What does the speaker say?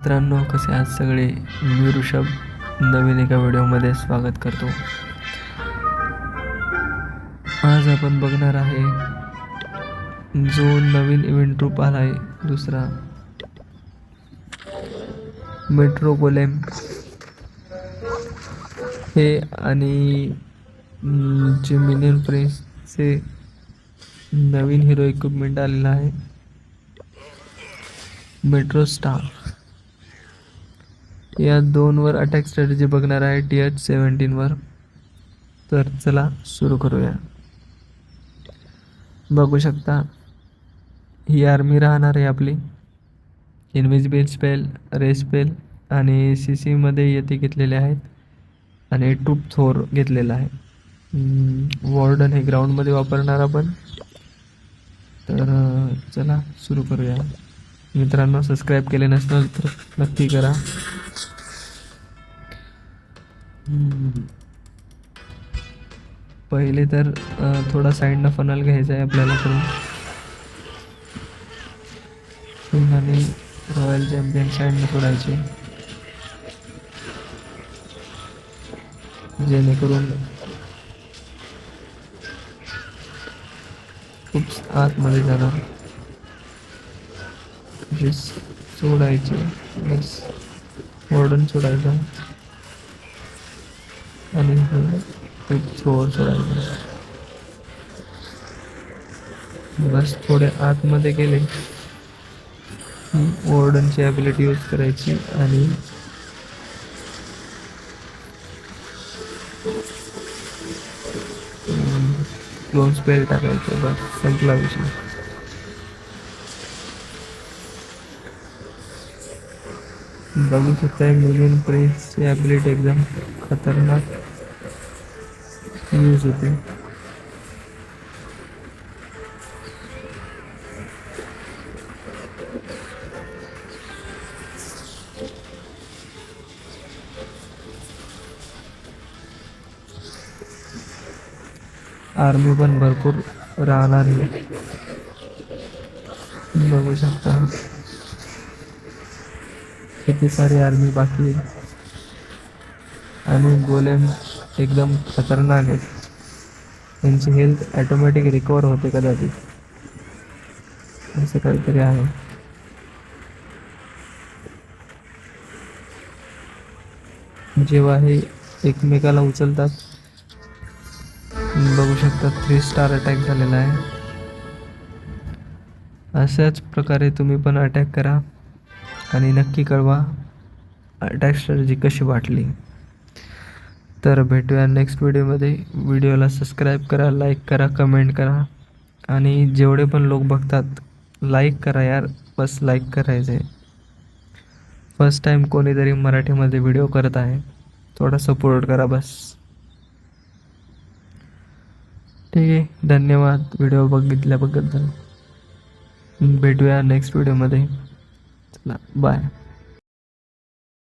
मित्रांनो कसे आज सगळे? मी ऋषभ. नवीन एका व्हिडिओमध्ये स्वागत करतो. आज आपण बघणार आहे जो नवीन इव्हेंट रूप आला आहे दुसरा मेट्रो गोलेम हे आणि जे मिनियन प्रिन्सचे नवीन हिरो इक्विपमेंट आलेलं आहे. मेट्रो स्टार या दोनवर अटॅक स्ट्रॅटेजी बघणार आहे टी एच सेवन्टीनवर तर चला सुरू करूया. बघू शकता ही आर्मी राहणार आहे आपली. इन्व्हिजिबल स्पेल रेस स्पेल आणि सी सीमध्ये येथे घेतलेले आहेत. आणि टूप थोर घेतलेला आहे. वॉर्डन हे ग्राउंडमध्ये वापरणार आपण. तर चला सुरू करूया. मित्रांनो सबस्क्राईब केले नसणार तर नक्की करा. पहिले तर थोडा साईडनं फनल घ्यायचा आहे आपल्याला करून आणि रॉयल चॅम्पियन साईडनं सोडायचे. जेणेकरून खूप आतमध्ये जाणार. सोडायचे. बस वॉर्डन सोडायचा. आणि एक सोडायचं बस. थोडे आतमध्ये गेले. वॉर्डनची ॲबिलिटी यूज करायची आणि क्लोन स्पेल टाकायचं. बस संपला विषय. बघू शकताय मिलियन प्रेसची ॲबिलिटी एकदम खतरनाक। यूज़ होते आर्मी पण भरपूर राहणार आहे बघू शकता किती सारी आर्मी बाकी आहे. आणि गोलेम एकदम खतरनाक आहेत. त्यांची हेल्थ ॲटोमॅटिक रिकवर होते कदाचित. असं काहीतरी आहे. जेव्हा हे एकमेकाला उचलतात बघू शकता थ्री स्टार अटॅक झालेला आहे. अशाच प्रकारे तुम्ही पण अटॅक करा. आणि नक्की कळवा अटॅक स्ट्रॅटजी कशी वाटली. तर भेटूया नेक्स्ट व्हिडिओमध्ये व्हिडिओला सबस्क्राईब करा लाईक करा कमेंट करा. आणि जेवढे पण लोक बघतात लाईक करा यार. बस लाईक करायचं आहे फर्स्ट टाईम कोणीतरी मराठीमध्ये व्हिडिओ करत आहे. थोडा सपोर्ट करा बस. ठीक आहे धन्यवाद. व्हिडिओ बघितल्याबद्दल. भेटूया नेक्स्ट व्हिडिओमध्ये चला बाय